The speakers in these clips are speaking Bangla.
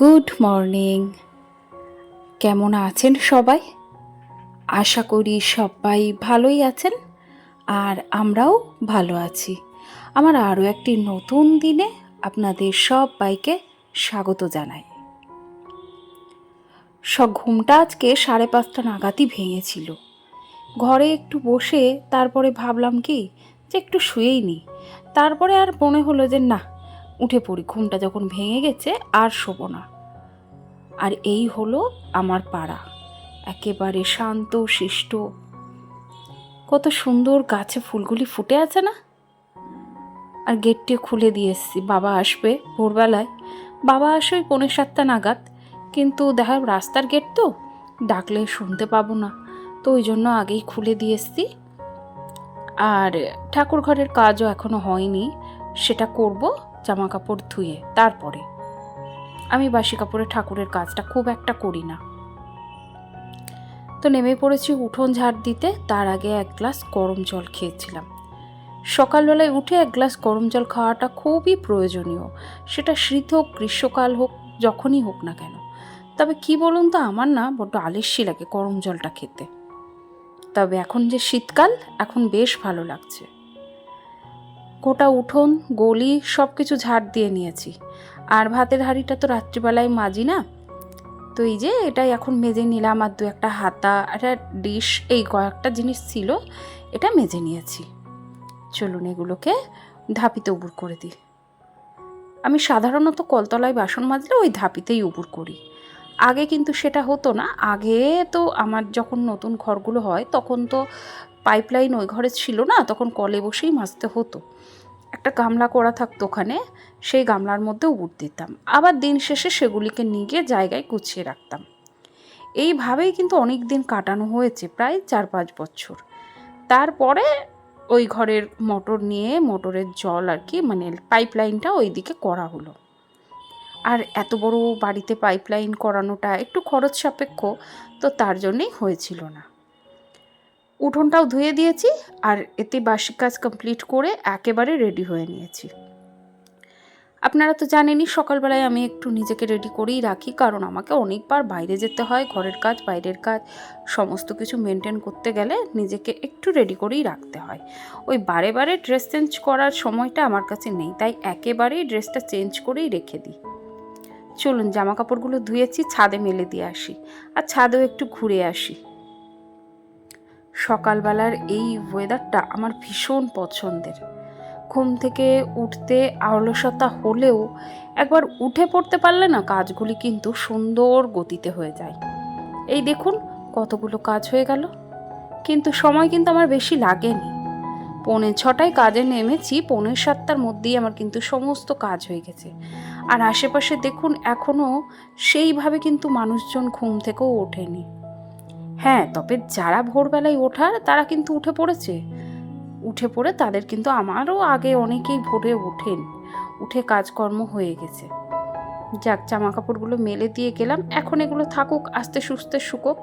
Good morning. কেমন আছেন সবাই? আশা করি সবাই ভালোই আছেন আর আমরাও ভালো আছি। আমার আরও একটি নতুন দিনে আপনাদের সবাইকে স্বাগত জানাই। সব ঘুমটা আজকে সাড়ে পাঁচটা নাগাদই ভেঙেছিল। ঘরে একটু বসে তারপরে ভাবলাম কি যে একটু শুয়েই নি। তারপরে আর মনে হলো যে না উঠে পড়ি। ঘুমটা যখন ভেঙে গেছে, আর শোবো না। আর এই হলো আমার পাড়া। একেবারে শান্ত, শিষ্ট। কত সুন্দর গাছে ফুলগুলি ফুটে আছে না? আর গেটটি খুলে দিয়ে এসছি। বাবা আসবে ভোরবেলায়। বাবা আসে ওই পৌনে সাতটা নাগাদ। কিন্তু দেখা রাস্তার গেট তো। ডাকলে শুনতে পাবো না। তো ওই জন্য আগেই খুলে দিয়ে এসছি। আর ঠাকুর ঘরের কাজও এখনও হয়নি। সেটা করব। জামা কাপড় ধুয়ে তারপরে। আমি বাসি কাপড়ে ঠাকুরের কাজটা খুব একটা করি না। তো নেমে পড়েছি উঠোন ঝাড় দিতে, তার আগে এক গ্লাস গরম জল খেয়েছিলাম। সকালবেলায় উঠে এক গ্লাস গরম জল খাওয়াটা খুবই প্রয়োজনীয়। সেটা শীত হোক, গ্রীষ্মকাল হোক, যখনই হোক না কেন। তবে কি বলুন তো, আমার না বড্ড আলিস্যি লাগে গরম জলটা খেতে। তবে এখন যে শীতকাল, এখন বেশ ভালো লাগছে। গোটা উঠোন, গলি সব কিছু ঝাড় দিয়ে নিয়েছি। আর ভাতের হাঁড়িটা তো রাত্রিবেলায় মাজি না? তো এই যে এটাই এখন মেজে নিলাম আর দু একটা হাতা, একটা ডিশ, এই কয়েকটা জিনিস ছিল, এটা মেজে নিয়েছি। চলুন এগুলোকে ধাপিতে উবুর করে দিই। আমি সাধারণত কলতলায় বাসন মাজলে ওই ধাপিতেই উবুর করি। আগে কিন্তু সেটা হতো না, আগে তো আমার যখন নতুন ঘরগুলো হয়, তখন তো পাইপলাইন ওই ঘরে ছিল না, তখন কলে বসেই মাজতে হতো। একটা গামলা করা থাকতো ওখানে, সেই গামলার মধ্যে উবুর দিতাম। আবার দিন শেষে সেগুলিকে নিয়ে গিয়ে জায়গায় গুছিয়ে রাখতাম। এইভাবেই কিন্তু অনেক দিন কাটানো হয়েছে, প্রায় চার পাঁচ বছর। তারপরে ওই ঘরের মোটর নিয়ে মোটরের জল আর কি মানে পাইপলাইনটা ওই দিকে করা হলো। আর এত বড় বাড়িতে পাইপলাইন করানোটা একটু খরচ সাপেক্ষ, তো তার জন্যেই হয়েছিল না। উঠোনটাও ধুয়ে দিয়েছি আর এতে বাসি কাজ কমপ্লিট করে একেবারে রেডি হয়ে নিয়েছি। আপনারা তো জানেনই সকালবেলায় আমি একটু নিজেকে রেডি করেই রাখি, কারণ আমাকে অনেকবার বাইরে যেতে হয়, ঘরের কাজ, বাইরের কাজ, সমস্ত কিছু মেনটেন করতে গেলে নিজেকে একটু রেডি করেই রাখতে হয়। ওই বারে বারে ড্রেস চেঞ্জ করার সময়টা আমার কাছে নেই, তাই একেবারেই ড্রেসটা চেঞ্জ করেই রেখে দিই। চলুন জামা কাপড়গুলো ধুয়েছি, ছাদে মেলে দিয়ে আসি। আর ছাদেও একটু ঘুরে আসি। সকালবেলার এই ওয়েদারটা আমার ভীষণ পছন্দের। ঘুম থেকে উঠতে আলসতা হলেও একবার উঠে পড়তে পারলে না কাজগুলি কিন্তু সুন্দর গতিতে হয়ে যায়। এই দেখুন, কতগুলো কাজ হয়ে গেল। কিন্তু সময় কিন্তু আমার বেশি লাগেনি। পৌনে ছটায় কাজে নেমেছি, পৌনে সাতটার মধ্যেই আমার কিন্তু সমস্ত কাজ হয়ে গেছে। আর আশেপাশে দেখুন এখনও সেইভাবে কিন্তু মানুষজন ঘুম থেকেও ওঠেনি। হ্যাঁ তবে যারা ভোরবেলায় ওঠার, তারা কিন্তু উঠে পড়েছে। উঠে পড়ে তাদের কিন্তু আমারও আগে অনেকেই ভোরে ওঠেন। উঠে কাজকর্ম হয়ে গেছে। যাক জামা কাপড়গুলো মেলে দিয়ে গেলাম। এখন এগুলো থাকুক, আস্তে সুস্তে শুকোক।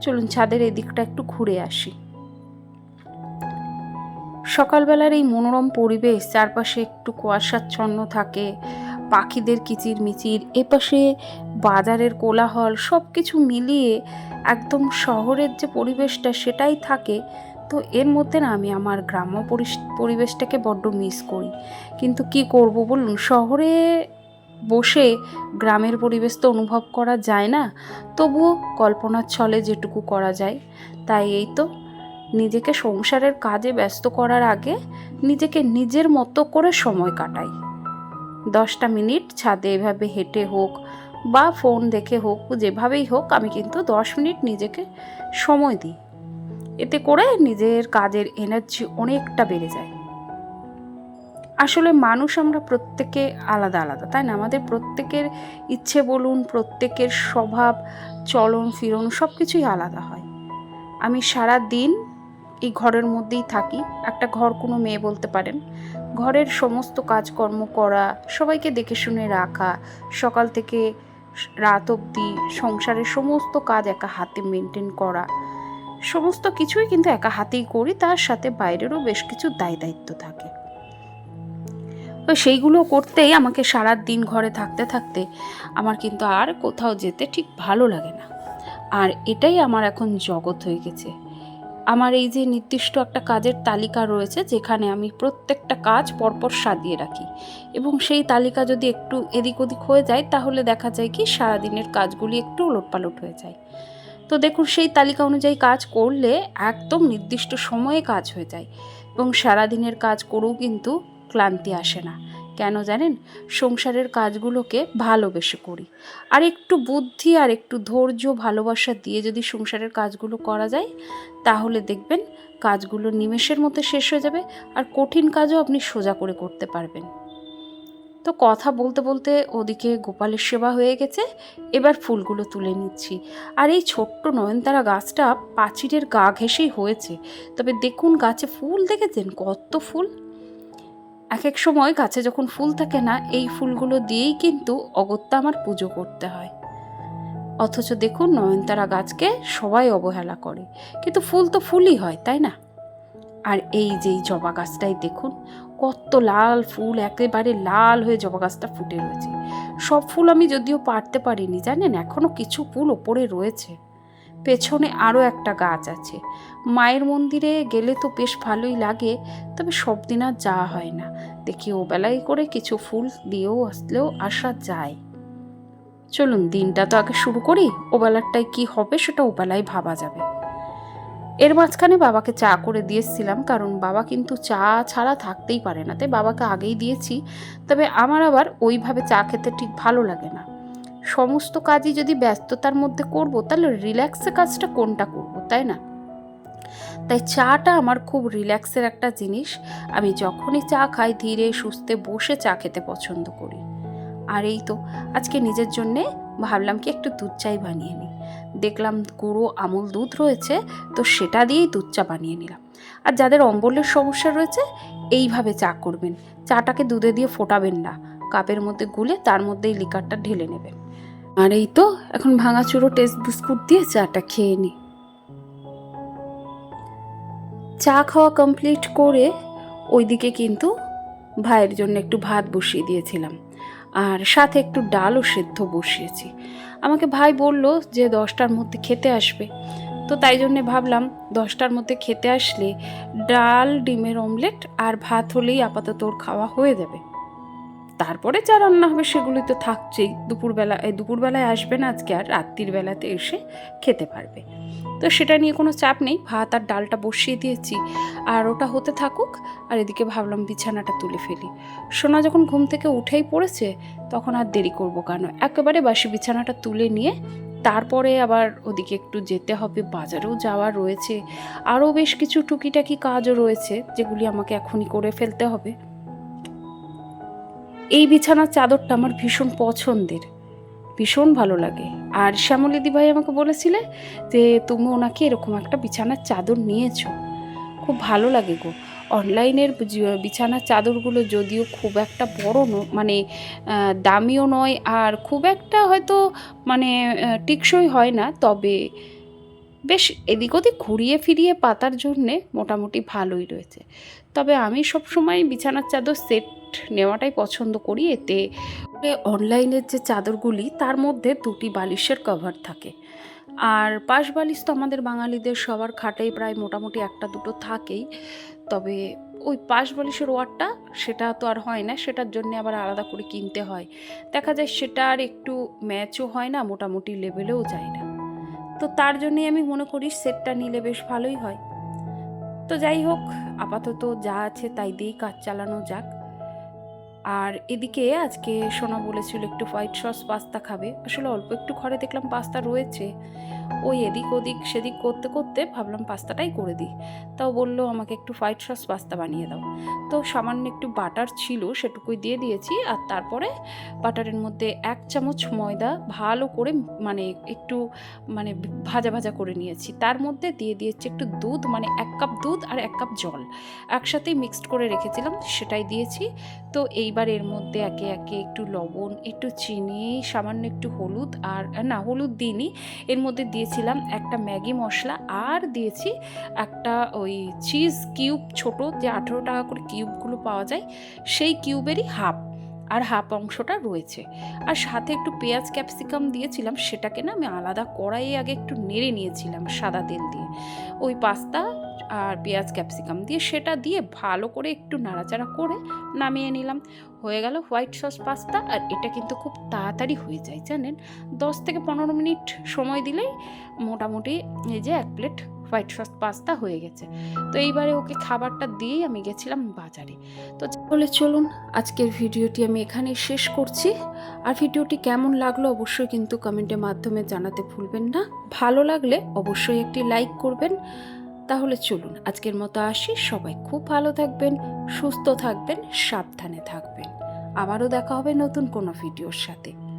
চলুন, ছাদের এদিকটা একটু ঘুরে আসি। সকালবেলার এই মনোরম পরিবেশ, চারপাশে একটু কুয়াশাচ্ছন্ন থাকে। পাখিদের কিচির মিচির, এপাশে বাজারের কোলাহল সব কিছু মিলিয়ে একদম শহরের যে পরিবেশটা সেটাই থাকে। তো এর মধ্যে না আমি আমার গ্রাম্য পরিবেশটাকে বড্ড মিস করি। কিন্তু কি করব বলুন? শহরে বসে গ্রামের পরিবেশ তো অনুভব করা যায় না, তবুও কল্পনার ছলে যেটুকু করা যায়, তাই এই তো। নিজেকে সংসারের কাজে ব্যস্ত করার আগে নিজেকে নিজের মতো করে সময় কাটাই। দশটা মিনিট ছাদে এভাবে হেঁটে হোক বা ফোন দেখে হোক, যেভাবেই হোক, আমি কিন্তু দশ মিনিট নিজেকে সময় দিই। এতে করে নিজের কাজের এনার্জি অনেকটা বেড়ে যায়। আসলে মানুষ আমরা প্রত্যেকে আলাদা আলাদা, তাই না? আমাদের প্রত্যেকের ইচ্ছে বলুন, প্রত্যেকের স্বভাব, চলন ফিরন সব কিছুই আলাদা হয়। আমি সারা দিন এই ঘরের মধ্যেই থাকি। একটা ঘর কোনো মেয়ে বলতে পারেন ঘরের সমস্ত কাজকর্ম করা, সবাইকে দেখে শুনে রাখা, সকাল থেকে রাত অবধি সংসারের সমস্ত কাজ একা হাতে মেনটেন করা। সমস্ত কিছুই কিন্তু একা হাতেই করি, তার সাথে বাইরেরও বেশ কিছু দায় দায়িত্ব থাকে। তো সেইগুলো করতেই আমাকে সারা দিন ঘরে থাকতে থাকতে আমার কিন্তু আর কোথাও যেতে ঠিক ভালো লাগে না। আর এটাই আমার এখন জগৎ হয়ে গেছে। আমার এই যে নির্দিষ্ট একটা কাজের তালিকা রয়েছে, যেখানে আমি প্রত্যেকটা কাজ পরপর সাজিয়ে রাখি। এবং সেই তালিকা যদি একটু এদিক ওদিক হয়ে যায়, তাহলে দেখা যায় কি সারাদিনের কাজগুলি একটু ওলটপালট হয়ে যায়। তো দেখুন, সেই তালিকা অনুযায়ী কাজ করলে একদম নির্দিষ্ট সময়ে কাজ হয়ে যায়। এবং সারাদিনের কাজ করেও কিন্তু ক্লান্তি আসে না। কেন জানেন? সংসারের কাজগুলোকে ভালোবেসে করি। আর একটু বুদ্ধি আর একটু ধৈর্য, ভালোবাসা দিয়ে যদি সংসারের কাজগুলো করা যায়, তাহলে দেখবেন কাজগুলো নিমেষের মধ্যে শেষ হয়ে যাবে আর কঠিন কাজও আপনি সোজা করে করতে পারবেন। তো কথা বলতে বলতে ওদিকে গোপালের সেবা হয়ে গেছে, এবার ফুলগুলো তুলে নিচ্ছি। আর এই ছোট্ট নয়নতারা গাছটা পাঁচিরের গা ঘেঁষেই হয়েছে। তবে দেখুন গাছে ফুল দেখেছেন? কত ফুল! এক এক সময় গাছে যখন ফুল থাকে না, এই ফুলগুলো দিয়েই কিন্তু অগত্যা আমার পুজো করতে হয়। অথচ দেখুন নয়নতারা গাছকে সবাই অবহেলা করে। কিন্তু ফুল তো ফুলই হয়, তাই না? আর এই যে জবা গাছটাই দেখুন, কত লাল ফুল, একেবারে লাল হয়ে জবা গাছটা ফুটে রয়েছে। সব ফুল আমি যদিও পারতে পারিনি, জানেন? এখনও কিছু ফুল ওপরে রয়েছে। পেছনে আরও একটা গাছ আছে। মায়ের মন্দিরে গেলে তো বেশ ভালোই লাগে, তবে সব দিন আর যাওয়া হয় না। দেখি ও বেলায় করে কিছু ফুল দিয়েও আসলেও আসা যায়। চলুন, দিনটা তো আগে শুরু করি ও বেলারটায় কী হবে সেটা ও বেলায় ভাবা যাবে। এর মাঝখানে বাবাকে চা করে দিয়েছিলাম, কারণ বাবা কিন্তু চা ছাড়া থাকতেই পারে না। তাই বাবাকে আগেই দিয়েছি, তবে আমার আবার ওইভাবে চা খেতে ঠিক ভালো লাগে না। সমস্ত কাজই যদি ব্যস্ততার মধ্যে করব, তাহলে রিল্যাক্সে কাজটা কোনটা করব, তাই না? তাই চাটা আমার খুব রিল্যাক্সের একটা জিনিস। আমি যখনই চা খাই, ধীরে সুস্থে বসে চা খেতে পছন্দ করি। আর এই তো, আজকে নিজের জন্যে ভাবলাম কি একটু দুধ চাই বানিয়ে নিই। দেখলাম গুঁড়ো আমুল দুধ রয়েছে, তো সেটা দিয়েই দুধ চা বানিয়ে নিলাম। আর যাদের অম্বলের সমস্যা রয়েছে, এইভাবে চা করবেন। চাটাকে দুধে দিয়ে ফোটাবেন না। কাপের মধ্যে গুলে তার মধ্যেই লিকারটা ঢেলে নেবেন। আর এই তো, এখন ভাঙাচুরো টেস্ট বিস্কুট দিয়ে চাটা খেয়ে নিই চা খাওয়া কমপ্লিট করে ওইদিকে কিন্তু ভাইয়ের জন্য একটু ভাত বসিয়ে দিয়েছিলাম। আর সাথে একটু ডালও সেদ্ধ বসিয়েছি। আমাকে ভাই বলল যে দশটার মধ্যে খেতে আসবে। তো তাই জন্যে ভাবলাম দশটার মধ্যে খেতে আসলে ডাল, ডিমের অমলেট আর ভাত হলেই আপাতত ওর খাওয়া হয়ে যাবে। তারপরে যা রান্না হবে সেগুলি তো থাকছেই। দুপুরবেলা এই দুপুরবেলায় আসবে না আজকে আর রাত্রির বেলাতে এসে খেতে পারবে। তো সেটা নিয়ে কোনো চাপ নেই। ভাত আর ডালটা বসিয়ে দিয়েছি। আর ওটা হতে থাকুক, আর এদিকে ভাবলাম বিছানাটা তুলে ফেলি। সোনা যখন ঘুম থেকে উঠেই পড়েছে, তখন আর দেরি করব কেন? একেবারে বাসি বিছানাটা তুলে নিয়ে তারপরে আবার ওদিকে একটু যেতে হবে। বাজারেও যাওয়া রয়েছে। আরও বেশ কিছু টুকিটাকি কাজও রয়েছে, যেগুলি আমাকে এখনই করে ফেলতে হবে। এই বিছানার চাদরটা আমার ভীষণ পছন্দের। ভীষণ ভালো লাগে। আর শ্যামলিদি ভাই আমাকে বলেছিলে যে, তুমি ওনাকে এরকম একটা বিছানার চাদর নিয়েছো। খুব ভালো লাগে গো। অনলাইনের বিছানার চাদরগুলো যদিও খুব একটা বড় মানে দামিও নয় আর খুব একটা হয়তো মানে টিকসই হয় না। তবে বেশ এদিক ওদিক ঘুরিয়ে ফিরিয়ে পাতার জন্যে মোটামুটি ভালোই রয়েছে। তবে আমি সবসময় বিছানার চাদর সেট নেওয়াটাই পছন্দ করি। এতে অনলাইনের যে চাদরগুলি, তার মধ্যে দুটি বালিশের কভার থাকে। আর পাশ বালিশ তো আমাদের বাঙালিদের সবার খাটেই প্রায় মোটামুটি একটা দুটো থাকেই। তবে ওই পাশ বালিশের ওয়ারটা, সেটা তো আর হয় না, সেটার জন্য আবার আলাদা করে কিনতে হয়। দেখা যায় সেটা আর একটু ম্যাচও হয় না, মোটামুটি লেভেলেও যায় না। তো তার জন্যই আমি মনে করি সেটটা নিলে বেশ ভালোই হয়। তো যাই হোক, আপাতত যা আছে তাই দিয়েই কাজ চালানো যাক। আর এদিকে আজকে সোনা বলেছিল একটু হোয়াইট সস পাস্তা খাবে। আসলে অল্প একটু ঘরে দেখলাম পাস্তা রয়েছে। ওই এদিক ওদিক সেদিক করতে করতে ভাবলাম পাস্তাটাই করে দিই। তাও বলল, আমাকে একটু হোয়াইট সস পাস্তা বানিয়ে দাও। তো সামান্য একটু বাটার ছিল, সেটুকুই দিয়ে দিয়েছি। আর তারপরে বাটারের মধ্যে এক চামচ ময়দা ভালো করে মানে একটু মানে ভাজা ভাজা করে নিয়েছি। তার মধ্যে দিয়ে দিয়েছি একটু দুধ মানে এক কাপ দুধ আর এক কাপ জল। একসাথেই মিক্সড করে রেখেছিলাম, সেটাই দিয়েছি। তো এই এইবার এর মধ্যে একে একে একটু লবণ, একটু চিনি, সামান্য একটু হলুদ আর, না, হলুদ দিইনি। এর মধ্যে দিয়েছিলাম একটা ম্যাগি মশলা আর দিয়েছি একটা ওই চিজ কিউব ছোট, যে আঠেরো টাকা করে কিউবগুলো পাওয়া যায়, সেই কিউবেরই হাফ আর হাফ অংশটা রয়েছে। আর সাথে একটু পেঁয়াজ ক্যাপসিকাম দিয়েছিলাম, সেটাকে না আমি আলাদা কড়াইয়ে আগে একটু নেড়ে নিয়েছিলাম সাদা তেল দিয়ে। ওই পাস্তা আর পেঁয়াজ, ক্যাপসিকাম দিয়ে সেটা দিয়ে ভালো করে একটু নাড়াচাড়া করে নামিয়ে নিলাম। হয়ে গেল হোয়াইট সস পাস্তা আর এটা কিন্তু খুব তাড়াতাড়ি হয়ে যায়, জানেন? দশ থেকে পনেরো মিনিট সময় দিলেই মোটামুটি এই যে এক প্লেট হোয়াইট সস পাস্তা হয়ে গেছে। তো এইবারে ওকে খাবারটা দিয়েই আমি গেছিলাম বাজারে। তো তাহলে চলুন, আজকের ভিডিওটি আমি এখানেই শেষ করছি। আর ভিডিওটি কেমন লাগল অবশ্যই কিন্তু কমেন্টের মাধ্যমে জানাতে ভুলবেন না। ভালো লাগলে অবশ্যই একটি লাইক করবেন। তাহলে চলুন, আজকের মতো আসি। সবাই খুব ভালো থাকবেন, সুস্থ থাকবেন, সাবধানে থাকবেন। আবারও দেখা হবে নতুন কোনো ভিডিওর সাথে।